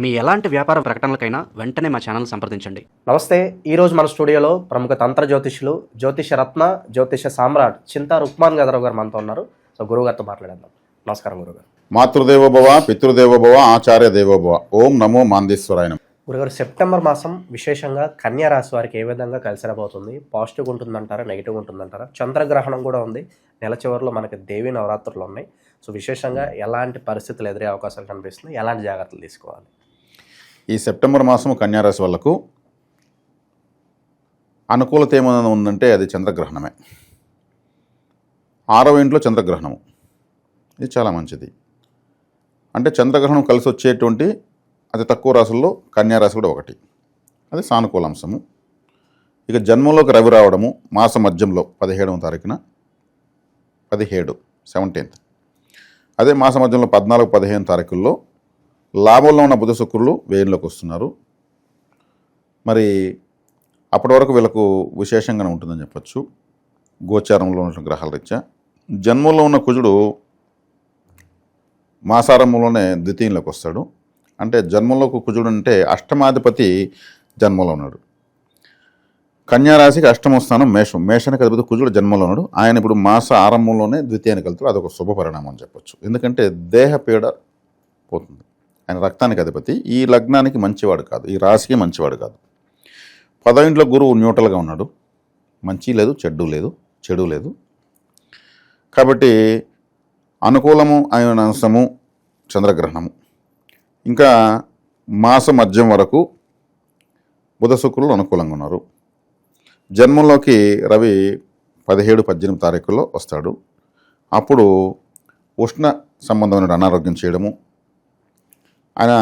మీ ఎలాంటి వ్యాపార ప్రకటనలకైనా వెంటనే మా ఛానల్ సంప్రదించండి. నమస్తే ఈరోజు మన స్టూడియోలో ప్రముఖ తంత్ర జ్యోతిష్యులు జ్యోతిష రత్న జ్యోతిష సామ్రాట్ చింతా రుక్మాన్ గదరావు గారు మనతో ఉన్నారు. సో గురువు గారితో మాట్లాడేద్దాం. నమస్కారం గురుగారు మాతృదేవో భవ పితృదేవో భవ ఆచార్య దేవో భవ ఓం నమో మాందేశ్వరాయ నమః. గురుగారు సెప్టెంబర్ మాసం విశేషంగా కన్యా రాశి వారికి ఏ విధంగా కలిసి రాబోతుంది పాజిటివ్ ఉంటుందంటారా నెగిటివ్ ఉంటుందంటారా? చంద్రగ్రహణం కూడా ఉంది. నెల చివరిలో మనకి దేవి నవరాత్రులు ఉన్నాయి. సో విశేషంగా ఎలాంటి పరిస్థితులు ఎదురే అవకాశాలు కనిపిస్తున్నాయి? ఎలాంటి జాగ్రత్తలు తీసుకోవాలి? ఈ సెప్టెంబర్ మాసం కన్యారాశి వాళ్ళకు అనుకూలత ఏమైనా ఉందంటే అది చంద్రగ్రహణమే. ఆరవ ఇంట్లో చంద్రగ్రహణము. ఇది చాలా మంచిది. అంటే చంద్రగ్రహణం కలిసి వచ్చేటువంటి అతి తక్కువ రాశుల్లో కన్యారాశి కూడా ఒకటి. అది సానుకూల అంశము ఇక జన్మంలోకి రవి రావడము మాస మధ్యంలో పదిహేడవ తారీఖున పదిహేడు సెవెంటీన్త్. అదే మాస మధ్యంలో పద్నాలుగు పదిహేను తారీఖుల్లో లాభంలో ఉన్న బుధ శుక్రులు వేయంలోకి వస్తున్నారు. మరి అప్పటి వరకు వీళ్ళకు విశేషంగానే ఉంటుందని చెప్పచ్చు. గోచారంలో ఉన్న గ్రహాల రీత్యా. జన్మంలో ఉన్న కుజుడు మాసారంభంలోనే ద్వితీయంలోకి వస్తాడు. అంటే జన్మంలోకి కుజుడు అంటే అష్టమాధిపతి జన్మలో ఉన్నాడు. కన్యారాశికి అష్టమ స్థానం మేషం. మేషానికి అధిపతి కుజుడు జన్మలో ఉన్నాడు. ఆయన ఇప్పుడు మాస ఆరంభంలోనే ద్వితీయానికి వెళ్తాడు. అదొక శుభ పరిణామం అని చెప్పొచ్చు. ఎందుకంటే దేహ పీడ పోతుంది. ఆయన రక్తానికి అధిపతి. ఈ లగ్నానికి మంచివాడు కాదు. ఈ రాశికి మంచివాడు కాదు. పదవింట్లో గురువు న్యూట్రల్గా ఉన్నాడు. మంచి లేదు చెడ్డు లేదు చెడు లేదు. కాబట్టి అనుకూలము అయిన అంశము చంద్రగ్రహణము. ఇంకా మాస మధ్యం వరకు బుధ శుక్రులు అనుకూలంగా ఉన్నారు. జన్మంలోకి రవి పదిహేడు పద్దెనిమిది తారీఖుల్లో వస్తాడు. అప్పుడు ఉష్ణ సంబంధమైన అనారోగ్యం చేయడము ఆయన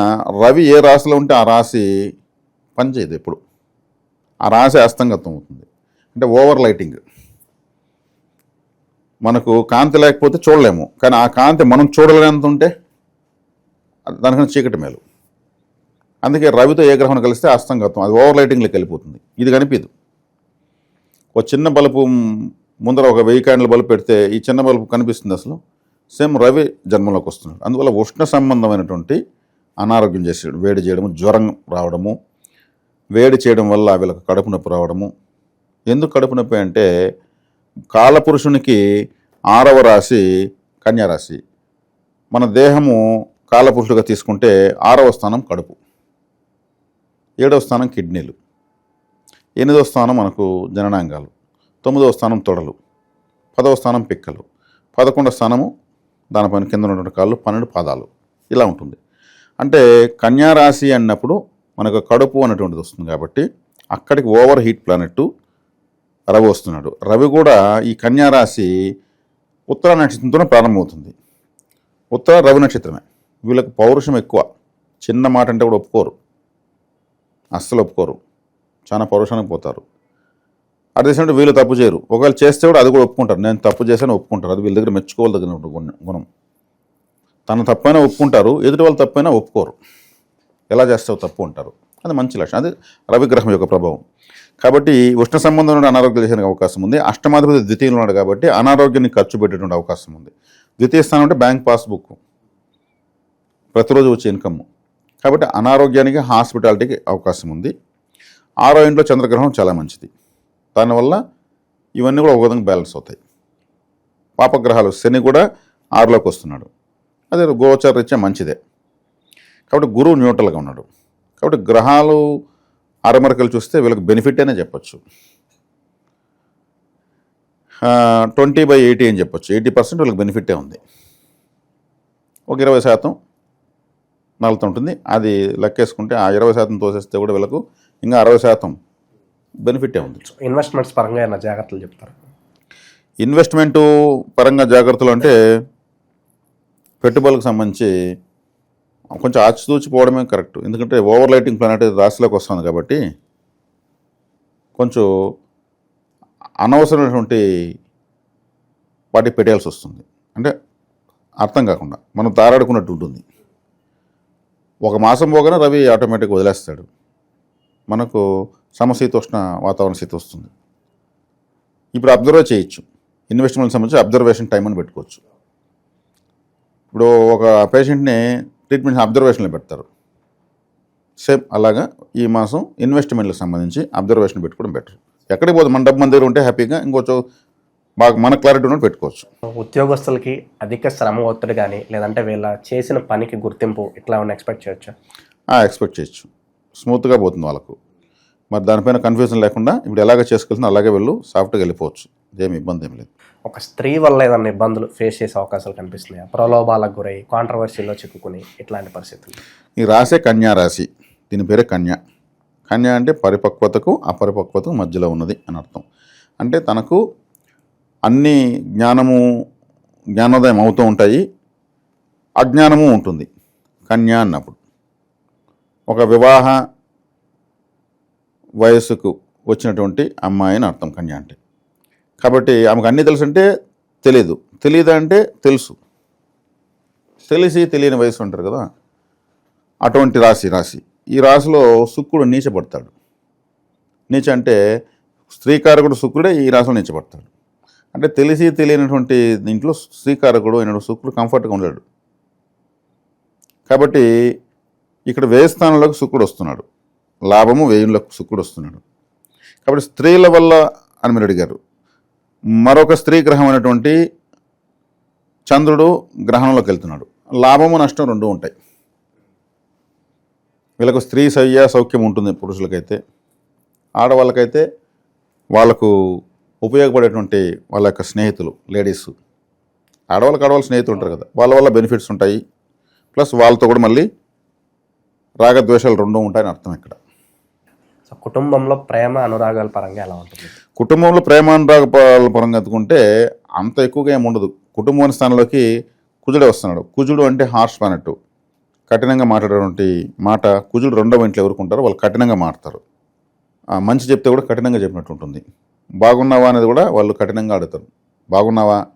రవి ఏ రాశిలో ఉంటే ఆ రాశి పనిచేయదు ఎప్పుడు. ఆ రాశి అస్తంగతం అవుతుంది. అంటే ఓవర్ లైటింగ్. మనకు కాంతి లేకపోతే చూడలేము. కానీ ఆ కాంతి మనం చూడలేనంత ఉంటే దానికన్నా చీకటి మేలు. అందుకే రవితో ఏ గ్రహం కలిస్తే అస్తంగతం. అది ఓవర్ లైటింగ్లోకి వెళ్ళిపోతుంది. ఇది కనిపించదు ఒక చిన్న బల్బు ముందర ఒక వెయ్యి క్యాండిల్ బల్బు పెడితే ఈ చిన్న బల్బు కనిపిస్తుంది అసలు. సేమ్ రవి జన్మలోకి వస్తున్నాడు. అందువల్ల ఉష్ణ సంబంధమైనటువంటి అనారోగ్యం చేసేయడం వేడి చేయడము జ్వరం రావడము వేడి చేయడం వల్ల వీళ్ళకి కడుపు నొప్పి రావడము. ఎందుకు కడుపు నొప్పి అంటే కాలపురుషునికి ఆరవ రాశి కన్యారాశి మన దేహము కాలపురుషుడిగా తీసుకుంటే ఆరవ స్థానం కడుపు. ఏడవ స్థానం కిడ్నీలు. ఎనిమిదవ స్థానం మనకు జననాంగాలు. తొమ్మిదవ స్థానం తొడలు. పదవ స్థానం పిక్కలు. పదకొండవ స్థానము దానిపైన కింద ఉన్నటువంటి కాళ్ళు పన్నెండు పాదాలు. ఇలా ఉంటుంది. అంటే కన్యారాశి అన్నప్పుడు మనకు కడుపు అనేటువంటిది వస్తుంది కాబట్టి అక్కడికి ఓవర్ హీట్ ప్లానెట్ రవి వస్తున్నాడు. రవి కూడా ఈ కన్యారాశి ఉత్తర నక్షత్రంతోనే ప్రారంభమవుతుంది. ఉత్తర రవి నక్షత్రమే. వీళ్ళకి పౌరుషం ఎక్కువ. చిన్న మాట అంటే కూడా ఒప్పుకోరు. అస్సలు ఒప్పుకోరు. చాలా పౌరుషానికి పోతారు. అట్ ది సేమ్ వీళ్ళు తప్పు చేయరు. ఒకవేళ చేస్తే కూడా అది కూడా ఒప్పుకుంటారు. నేను తప్పు చేశాను ఒప్పుకుంటారు. అది వీళ్ళ దగ్గర మెచ్చుకోవాలి గుణ- గుణం. తన తప్పైనా ఒప్పుకుంటారు ఎదుటి వాళ్ళు తప్పైనా ఒప్పుకోరు. ఎలా చేస్తావు తప్పు అంటారు. అది మంచి లక్షణం. అది రవిగ్రహం యొక్క ప్రభావం. కాబట్టి ఉష్ణ సంబంధం నుండి అనారోగ్యం చేసే అవకాశం ఉంది. అష్టమాధిపతి ద్వితీయంలో ఉన్నాడు కాబట్టి అనారోగ్యాన్ని ఖర్చు పెట్టేటువంటి అవకాశం ఉంది. ద్వితీయ స్థానం అంటే బ్యాంక్ పాస్బుక్. ప్రతిరోజు వచ్చే ఇన్కమ్. కాబట్టి అనారోగ్యానికి హాస్పిటాలిటీకి అవకాశం ఉంది. ఆరో ఇంట్లో చంద్రగ్రహం చాలా మంచిది. దానివల్ల ఇవన్నీ కూడా ఒక విధంగా బ్యాలెన్స్ అవుతాయి. పాపగ్రహాలు. శని కూడా ఆరులోకి వస్తున్నాడు. అదే గోచర రీత్యా మంచిదే. కాబట్టి గురువు న్యూట్రల్గా ఉన్నాడు. కాబట్టి గ్రహాలు అరమరకలు చూస్తే వీళ్ళకి బెనిఫిట్ అనే చెప్పచ్చు. ట్వంటీ బై ఎయిటీ అని చెప్పొచ్చు. ఎయిటీ పర్సెంట్ వీళ్ళకి బెనిఫిటే ఉంది. ఒక ఇరవై శాతం నలుత ఉంటుంది. అది లెక్కేసుకుంటే ఆ ఇరవై శాతం తోసేస్తే కూడా వీళ్ళకు ఇంకా అరవై శాతం బెనిఫిటే ఉంది. ఇన్వెస్ట్మెంట్స్ పరంగా ఏమైనా జాగ్రత్తలు చెప్తారు? ఇన్వెస్ట్మెంటు పరంగా జాగ్రత్తలు అంటే పెట్టుబడులకు సంబంధించి కొంచెం ఆచితూచి పోవడమే కరెక్ట్. ఎందుకంటే ఓవర్ లైటింగ్ ప్లానెట్ రాశిలోకి వస్తుంది కాబట్టి కొంచెం అనవసరమైనటువంటి వాటికి పెట్టాల్సి వస్తుంది. అంటే అర్థం కాకుండా మనం తారాడుకున్నట్టు ఉంటుంది. ఒక మాసం పోగానే రవి ఆటోమేటిక్గా వదిలేస్తాడు. మనకు సమశీతోష్ణ వాతావరణ స్థితి వస్తుంది. ఇప్పుడు అబ్జర్వ్ చేయొచ్చు. ఇన్వెస్ట్మెంట్ సంబంధించి అబ్జర్వేషన్ టైం అని పెట్టుకోవచ్చు. ఇప్పుడు ఒక పేషెంట్ని ట్రీట్మెంట్ అబ్జర్వేషన్లో పెడతారు. సేమ్ అలాగా ఈ మాసం ఇన్వెస్ట్మెంట్లకు సంబంధించి అబ్జర్వేషన్ పెట్టుకోవడం బెటర్. ఎక్కడికి పోదు మన డబ్బు మన దగ్గర ఉంటే హ్యాపీగా ఇంకొంచెం బాగా మన క్లారిటీ ఉన్నట్టు పెట్టుకోవచ్చు. ఉద్యోగస్తులకి అధిక శ్రమ ఒత్తిడి కానీ లేదంటే వీళ్ళ చేసిన పనికి గుర్తింపు ఇట్లా ఏమైనా ఎక్స్పెక్ట్ చేయొచ్చా? ఎక్స్పెక్ట్ చేయొచ్చు. స్మూత్గా పోతుంది వాళ్ళకు. మరి దానిపైన కన్ఫ్యూజన్ లేకుండా ఇప్పుడు ఎలాగ చేసుకెళ్తున్నా అలాగే వెళ్ళు సాఫ్ట్గా వెళ్ళిపోవచ్చు. ఏమి ఇబ్బంది ఏం లేదు. ఒక స్త్రీ వల్ల ఏదైనా ఇబ్బందులు ఫేస్ చేసే అవకాశాలు కనిపిస్తున్నాయా? ప్రలోభాలకు గురై కాంట్రవర్సీలో చిక్కుకుని ఇట్లాంటి పరిస్థితులు. ఈ రాసే కన్యా రాశి. దీని పేరే కన్య. కన్య అంటే పరిపక్వతకు అపరిపక్వతకు మధ్యలో ఉన్నది అని అర్థం. అంటే తనకు అన్ని జ్ఞానము జ్ఞానోదయం అవుతూ ఉంటాయి అజ్ఞానము ఉంటుంది. కన్య అన్నప్పుడు. ఒక వివాహ వయస్సుకు వచ్చినటువంటి అమ్మాయి అని అర్థం కన్య అంటే. కాబట్టి ఆమెకు అన్నీ తెలుసు అంటే తెలియదు తెలియదు అంటే తెలుసు. తెలిసి తెలియని వయసు ఉంటారు కదా. అటువంటి రాశి రాశి. ఈ రాశిలో శుక్రుడు నీచపడతాడు. నీచ అంటే స్త్రీకారకుడు శుక్రుడే ఈ రాశిలో నీచపడతాడు. అంటే తెలిసి తెలియనటువంటి దీంట్లో స్త్రీకారకుడు అయిన శుక్రుడు కంఫర్ట్గా ఉండడు కాబట్టి ఇక్కడ వ్యయ స్థానంలోకి శుక్రుడు వస్తున్నాడు. లాభము వ్యయంలోకి శుక్రుడు వస్తున్నాడు. కాబట్టి స్త్రీల వల్ల అని మీరు అడిగారు. మరొక స్త్రీ గ్రహం అయినటువంటి చంద్రుడు గ్రహంలోకి వెళ్తున్నాడు. లాభము నష్టం రెండు ఉంటాయి. వీళ్ళకు స్త్రీ సయ్య సౌఖ్యం ఉంటుంది పురుషులకైతే. ఆడవాళ్ళకైతే వాళ్ళకు ఉపయోగపడేటువంటి వాళ్ళ యొక్క స్నేహితులు లేడీస్. ఆడవాళ్ళకి ఆడవాళ్ళ స్నేహితులు ఉంటారు కదా. వాళ్ళ వల్ల బెనిఫిట్స్ ఉంటాయి. ప్లస్ వాళ్ళతో కూడా మళ్ళీ రాగద్వేషాలు రెండు ఉంటాయని అర్థం ఇక్కడ. కుటుంబంలో ప్రేమ అనురాగాల పరంగా ఎలా ఉంటుంది? కుటుంబంలో ప్రేమానురాగ పరంగా ఎత్తుకుంటే అంత ఎక్కువగా ఏమి ఉండదు. కుటుంబం స్థానంలోకి కుజుడే వస్తున్నాడు. కుజుడు అంటే హార్ష్ అన్నట్టు. కఠినంగా మాట్లాడేటువంటి మాట కుజుడు రెండవ ఇంట్లో ఎవరికి ఉంటారో వాళ్ళు కఠినంగా మాట్లాడతారు. ఆ, మంచి చెప్తే కూడా కఠినంగా చెప్పినట్టు ఉంటుంది. బాగున్నావా అనేది కూడా వాళ్ళు కఠినంగా అడుగుతారు. బాగున్నావా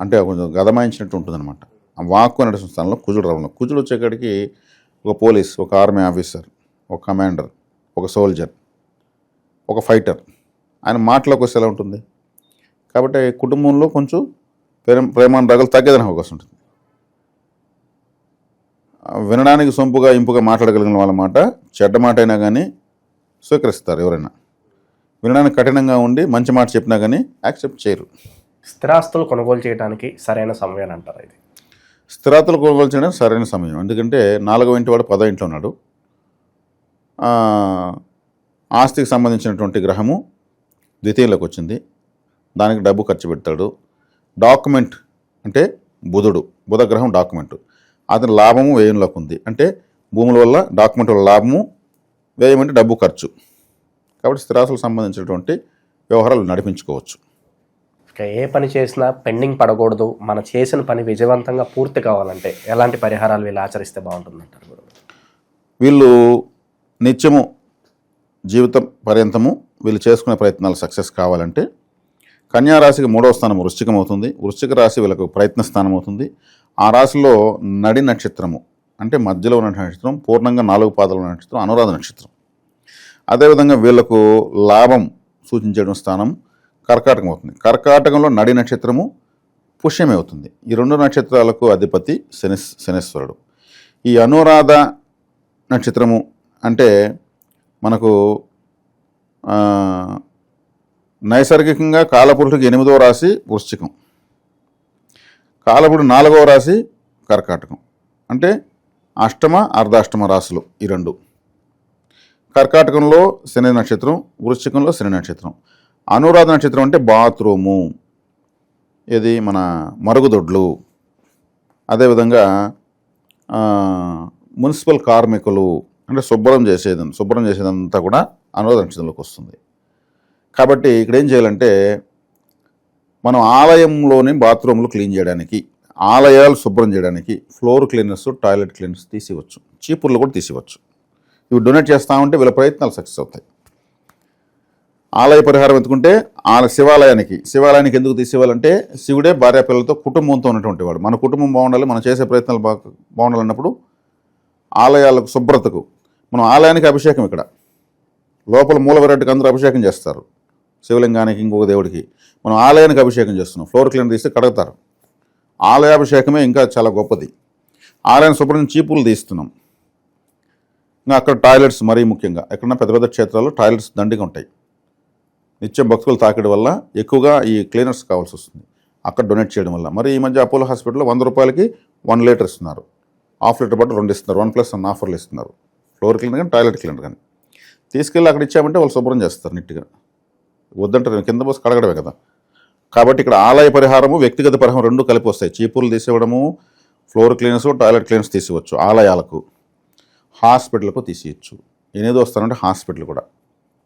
అంటే కొంచెం గదమాయించినట్టు ఉంటుంది అనమాట ఆ వాక్కు అనే స్థానంలో కుజుడు రావడం. కుజుడు వచ్చేకాడికి ఒక పోలీస్ ఒక ఆర్మీ ఆఫీసర్ ఒక కమాండర్ ఒక సోల్జర్ ఒక ఫైటర్ ఆయన మాటలోకి వస్తే ఎలా ఉంటుంది? కాబట్టి కుటుంబంలో కొంచెం ప్రేమ ప్రేమానురాగాలు తగ్గేదని అవకాశం ఉంటుంది. వినడానికి సొంపుగా ఇంపుగా మాట్లాడగలిగిన వాళ్ళ మాట చెడ్డ మాట అయినా కానీ స్వీకరిస్తారు ఎవరైనా. వినడానికి కఠినంగా ఉండి మంచి మాట చెప్పినా కానీ యాక్సెప్ట్ చేయరు. స్థిరాస్తులు కొనుగోలు చేయడానికి సరైన సమయం అంటారు ఇది. స్థిరాతులు కొనుగోలు చేయడం సరైన సమయం. ఎందుకంటే నాలుగో ఇంటి వాడు పదో ఇంట్లో ఉన్నాడు. ఆస్తికి సంబంధించినటువంటి గ్రహము ద్వితీయంలోకి వచ్చింది. దానికి డబ్బు ఖర్చు పెడతాడు. డాక్యుమెంట్ అంటే బుధుడు బుధ గ్రహం డాక్యుమెంట్. అతని లాభము వ్యయంలోకి ఉంది. అంటే భూముల వల్ల డాక్యుమెంట్ వల్ల లాభము వ్యయం అంటే డబ్బు ఖర్చు. కాబట్టి స్థిరాస్తులకు సంబంధించినటువంటి వ్యవహారాలు నడిపించుకోవచ్చు. ఇక ఏ పని చేసినా పెండింగ్ పడకూడదు. మన చేసిన పని విజయవంతంగా పూర్తి కావాలంటే ఎలాంటి పరిహారాలు వీళ్ళు ఆచరిస్తే బాగుంటుంది అంటారు గురువు? వీళ్ళు నిత్యము జీవితం పర్యంతము వీళ్ళు చేసుకునే ప్రయత్నాలు సక్సెస్ కావాలంటే కన్యా రాశికి మూడవ స్థానం వృశ్చికం అవుతుంది వృశ్చిక రాశి వీళ్ళకు ప్రయత్న స్థానం అవుతుంది. ఆ రాశిలో నడి నక్షత్రము అంటే మధ్యలో ఉన్న నక్షత్రం పూర్ణంగా నాలుగు పాదాలు ఉన్న నక్షత్రం అనురాధ నక్షత్రం. అదేవిధంగా వీళ్ళకు లాభం సూచించడం స్థానం కర్కాటకం అవుతుంది. కర్కాటకంలో నడి నక్షత్రము పుష్యమే అవుతుంది. ఈ రెండు నక్షత్రాలకు అధిపతి శని శనేశ్వరుడు. ఈ అనురాధ నక్షత్రము అంటే మనకు నైసర్గికంగా కాలపురుషుడికి ఎనిమిదవ రాశి వృశ్చికం. కాలపుడు నాలుగవ రాశి కర్కాటకం. అంటే అష్టమ అర్ధాష్టమ రాశులు ఈ రెండు. కర్కాటకంలో శని నక్షత్రం వృశ్చికంలో శని నక్షత్రం. అనురాధ నక్షత్రం అంటే బాత్రూము. ఇది మన మరుగుదొడ్లు. అదేవిధంగా మున్సిపల్ కార్మికులు. అంటే శుభ్రం చేసేది శుభ్రం చేసేదంతా కూడా అనురాధ నక్షత్రంలోకి వస్తుంది. కాబట్టి ఇక్కడ ఏం చేయాలంటే మనం ఆలయంలోని బాత్రూంలు క్లీన్ చేయడానికి ఆలయాలు శుభ్రం చేయడానికి ఫ్లోర్ క్లీనర్స్ టాయిలెట్ క్లీనర్స్ తీసివచ్చు. చీపుర్లు కూడా తీసివచ్చు. ఇవి డొనేట్ చేస్తా ఉంటే వీళ్ళ ప్రయత్నాలు సక్సెస్ అవుతాయి. ఆలయ పరిహారం ఎత్తుకుంటే ఆల శివాలయానికి శివాలయానికి ఎందుకు తీసేవాలంటే శివుడే భార్య పిల్లలతో కుటుంబంతో ఉన్నటువంటి వాడు. మన కుటుంబం బాగుండాలి మనం చేసే ప్రయత్నాలు బాగా బాగుండాలన్నప్పుడు ఆలయాలకు శుభ్రతకు మనం ఆలయానికి అభిషేకం ఇక్కడ. లోపల మూల అందరూ అభిషేకం చేస్తారు. శివలింగానికి ఇంకొక దేవుడికి. మనం ఆలయానికి అభిషేకం చేస్తున్నాం. ఫ్లోర్ క్లీన్ తీస్తే కడగతారు. ఆలయాభిషేకమే ఇంకా చాలా గొప్పది. ఆలయాన్ని శుభ్రం చీపులు తీస్తున్నాం. ఇంకా అక్కడ టాయిలెట్స్ మరీ ముఖ్యంగా. ఎక్కడన్నా పెద్ద పెద్ద క్షేత్రాల్లో టాయిలెట్స్ దండిగా ఉంటాయి. నిత్యం భక్తులు తాకడం వల్ల ఎక్కువగా ఈ క్లీనర్స్ కావాల్సి వస్తుంది. అక్కడ డొనేట్ చేయడం వల్ల. మరి ఈ మధ్య అపోలో హాస్పిటల్లో వంద రూపాయలకి వన్ లీటర్ ఇస్తున్నారు. హాఫ్ లీటర్ బట్టి రెండు ఇస్తున్నారు. వన్ ప్లస్ వన్ ఆఫర్లు ఇస్తున్నారు. ఫ్లోర్ క్లీనర్ కానీ టాయిలెట్ క్లీనర్ కానీ. తీసుకెళ్ళి అక్కడ ఇచ్చామంటే వాళ్ళు శుభ్రం చేస్తారు నీట్గా. వద్దంటారు కింద పోసి కడగడమే కదా. కాబట్టి ఇక్కడ ఆలయ పరిహారము వ్యక్తిగత పరిహారం రెండు కలిపి వస్తాయి. చీపులు తీసివ్వడము ఫ్లోర్ క్లీనర్స్ టాయిలెట్ క్లీనర్స్ తీసివచ్చు ఆలయాలకు. హాస్పిటల్కు తీసియచ్చు. ఎనిమిది వస్తానంటే హాస్పిటల్ కూడా.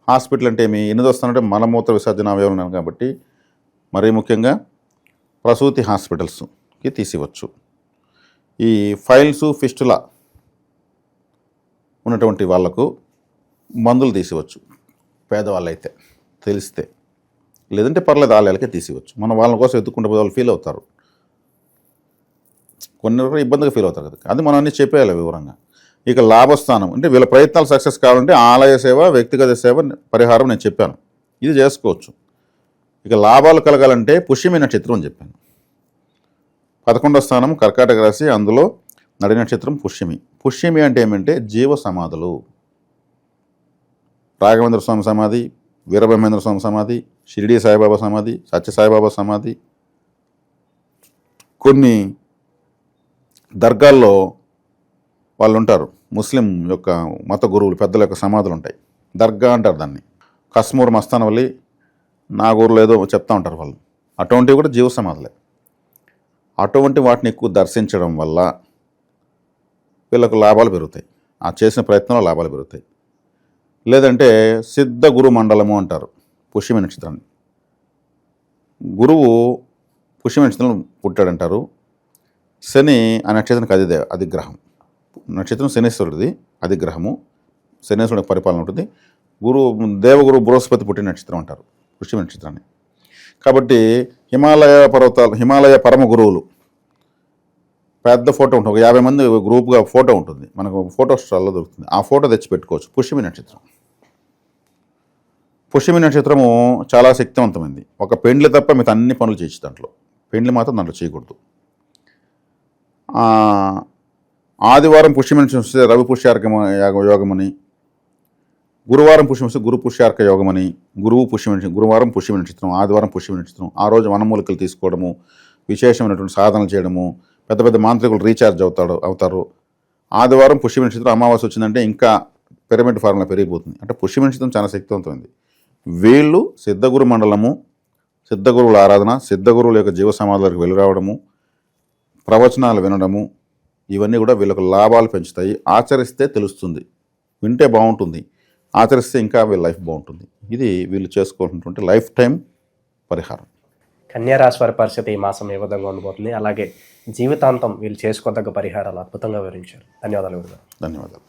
హాస్పిటల్ అంటే ఏమి? ఎనిమిది వస్తానంటే మలమూత్ర విసర్జన అవయవం కాబట్టి మరీ ముఖ్యంగా ప్రసూతి హాస్పిటల్స్కి తీసివచ్చు ఈ ఫైల్స్ ఫిస్టులా ఉన్నటువంటి వాళ్ళకు మందులు తీసివచ్చు పేదవాళ్ళైతే తెలిస్తే. లేదంటే పర్లేదు ఆలయాలకే తీసివచ్చు. మనం వాళ్ళ కోసం ఎత్తుకుంటే పోతే వాళ్ళు ఫీల్ అవుతారు. కొన్ని ఇబ్బందిగా ఫీల్ అవుతారు కదా. అది మనం అన్ని చెప్పేయాలి వివరంగా. ఇక లాభస్థానం అంటే వీళ్ళ ప్రయత్నాలు సక్సెస్ కావాలంటే ఆలయ సేవ వ్యక్తిగత సేవ పరిహారం నేను చెప్పాను. ఇది చేసుకోవచ్చు. ఇక లాభాలు కలగాలంటే పుష్యమి నక్షత్రం అని చెప్పాను. పదకొండో స్థానం కర్కాటక రాశి అందులో నడి నక్షత్రం పుష్యమి. పుష్యమి అంటే ఏమంటే జీవ సమాధులు. రాఘవేంద్ర స్వామి సమాధి వీరబ్రహ్మేంద్ర స్వామి సమాధి షిరిడి సాయిబాబా సమాధి సత్య సాయిబాబా సమాధి. కొన్ని దర్గాల్లో వాళ్ళు ఉంటారు. ముస్లిం యొక్క మత గురువులు పెద్దల యొక్క సమాధులు ఉంటాయి. దర్గా అంటారు దాన్ని. కస్మూర్ మస్తానవల్లి నాగూరులో ఏదో చెప్తా ఉంటారు వాళ్ళు. అటువంటివి కూడా జీవ సమాధులే. అటువంటి వాటిని ఎక్కువ దర్శించడం వల్ల వీళ్ళకు లాభాలు పెరుగుతాయి. ఆ చేసిన ప్రయత్నంలో లాభాలు పెరుగుతాయి. లేదంటే సిద్ధ గురు మండలము అంటారు పుష్యమి నక్షత్రాన్ని. గురువు పుష్యమి నక్షత్రంలో పుట్టాడంటారు. శని ఆ నక్షత్రానికి అది అధిగ్రహం. నక్షత్రం శనేశ్వరుడిది అధిగ్రహము. గ్రహము పరిపాలన ఉంటుంది. గురువు దేవగురు బృహస్పతి పుట్టిన నక్షత్రం అంటారు పుష్యమి నక్షత్రాన్ని. కాబట్టి హిమాలయ పర్వతాలు హిమాలయ పరమ గురువులు. పెద్ద ఫోటో ఉంటుంది ఒక యాభై మంది గ్రూప్గా ఫోటో ఉంటుంది. మనకు ఫోటో స్టాల్లో దొరుకుతుంది. ఆ ఫోటో తెచ్చి పెట్టుకోవచ్చు పుష్యమి నక్షత్రం. పుష్యమి నక్షత్రము చాలా శక్తివంతమైంది. ఒక పెండ్లి తప్ప మిగతా అన్ని పనులు చేయొచ్చు దాంట్లో. పెండ్లి మాత్రం దాంట్లో చేయకూడదు. ఆదివారం పుష్యమి నక్షత్రం వస్తే రవి పుష్యార్క యోగమని గురువారం పుష్యం వస్తే గురు పుష్యార్క యోగమని గురువు పుష్యమి గురువారం పుష్యమి నక్షత్రం ఆదివారం పుష్యమి నక్షత్రం ఆ రోజు వనమూలికలు తీసుకోవడము విశేషమైనటువంటి సాధనలు చేయడము పెద్ద పెద్ద మాంత్రికులు రీఛార్జ్ అవుతాడు అవుతారు. ఆదివారం పుష్యమి నక్షత్రం అమావాస్య వచ్చిందంటే ఇంకా పిరమిడ్ ఫార్ములా పెరిగిపోతుంది. అంటే పుష్యమి నక్షత్రం చాలా శక్తివంతమైంది. వీళ్ళు సిద్ధగురు మండలము సిద్ధగురువుల ఆరాధన సిద్ధగురువుల యొక్క జీవ సమాధులకు వెళ్ళి రావడము ప్రవచనాలు వినడము ఇవన్నీ కూడా వీళ్ళకు లాభాలు పెంచుతాయి. ఆచరిస్తే తెలుస్తుంది. వింటే బాగుంటుంది. ఆచరిస్తే ఇంకా వీళ్ళ లైఫ్ బాగుంటుంది. ఇది వీళ్ళు చేసుకోవాల్సినటువంటి లైఫ్ టైం పరిహారం. కన్యా రాశి వారి పరిస్థితి ఈ మాసం ఏ విధంగా ఉండబోతుంది? అలాగే జీవితాంతం వీళ్ళు చేసుకోదగ్గ పరిహారాలు అద్భుతంగా వివరించారు. ధన్యవాదాలు ధన్యవాదాలు.